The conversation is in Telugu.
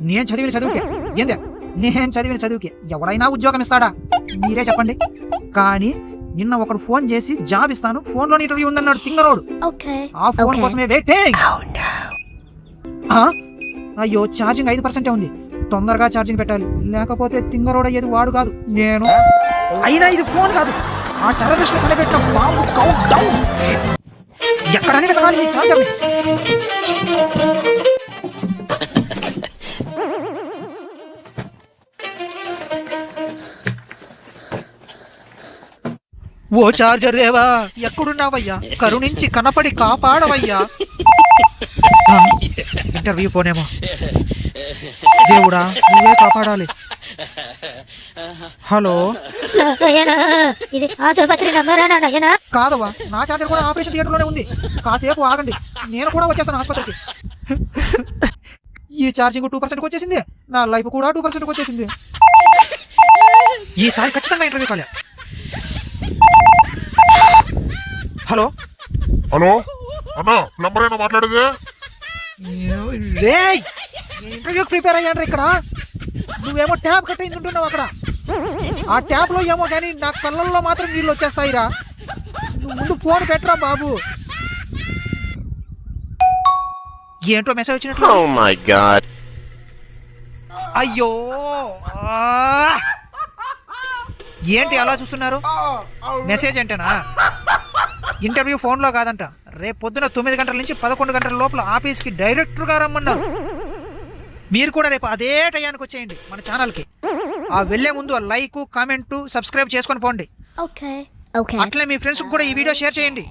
నేను చదివిన చదువుకే. ఏందే? నేను చదివిన చదువుకే. ఎవడైనా ఉద్యోగం ఇస్తాడా మీరే చెప్పండి. కానీ నిన్న ఒకడు ఫోన్ చేసి జాబ్ ఇస్తాను. ఫోన్లో ఇంటర్వ్యూ ఉందన్నాడు తింగరోడు. ఆ ఫోన్. కోసమే వెయిటింగ్ అయ్యో ఛార్జింగ్ ఐదు పర్సెంటే ఉంది. తొందరగా ఛార్జింగ్ పెట్టాలి. లేకపోతే తింగరోడ్ అయ్యేది వాడు కాదు. నేను అయినా ఇది ఫోన్ కాదు. ఆ టెర్రరిస్ట్ కనిపెట్టిన బాంబు కౌంట్ డౌన్ ఎక్కడని ఈ ఛార్జర్ ఓ చార్జర్ దేవా. ఎక్కడున్నావయ్యా? కరుణించి కనపడి కాపాడవయ్యా. ఇంటర్వ్యూ పోనేమో. దేవుడా నువ్వే కాపాడాలి. హలో. ఇది ఆసుపత్రి కాదవ్వా నా చార్జర్ కూడా ఆపరేషన్ థియేటర్లోనే ఉంది. కాసేపు ఆగండి. నేను కూడా వచ్చేస్తాను ఆసుపత్రికి. ఈ ఛార్జింగ్ టూ పర్సెంట్కి వచ్చేసింది. నా లైఫ్ కూడా టూ పర్సెంట్కి వచ్చేసింది. ఈసారి ఖచ్చితంగా ఇంటర్వ్యూ కాలే. హలో? హలో? అన్నా నంబర్ అయినా మాట్లాడేది? రే ఇంటర్వ్యూకి ప్రిపేర్ అయ్యాను ఇక్కడ. నువ్వేమో ట్యాప్ కట్టి ఉంటున్నావు అక్కడ. ఆ ట్యాప్లో ఏమో కానీ నా కళ్ళల్లో మాత్రం నీళ్ళు వచ్చేస్తాయిరా. నువ్వు ముందు ఫోన్ పెట్టరా బాబు. ఏంటో మెసేజ్ వచ్చినట్లు? Oh my god. అయ్యో! ఏంటి అలా చూస్తున్నారు? మెసేజ్ ఏంటనా ఇంటర్వ్యూ ఫోన్లో కాదంట. రేపు పొద్దున తొమ్మిది గంటల నుంచి పదకొండు గంటల లోపల ఆఫీస్కి డైరెక్టర్గా రమ్మన్నారు. మీరు కూడా రేపు అదే టయానికి వచ్చేయండి మన ఛానల్కి. ఆ వెళ్ళే ముందు లైక్ కామెంట్ సబ్స్క్రైబ్ చేసుకొని పోండి. అట్లే మీ ఫ్రెండ్స్కి కూడా ఈ వీడియో షేర్ చేయండి.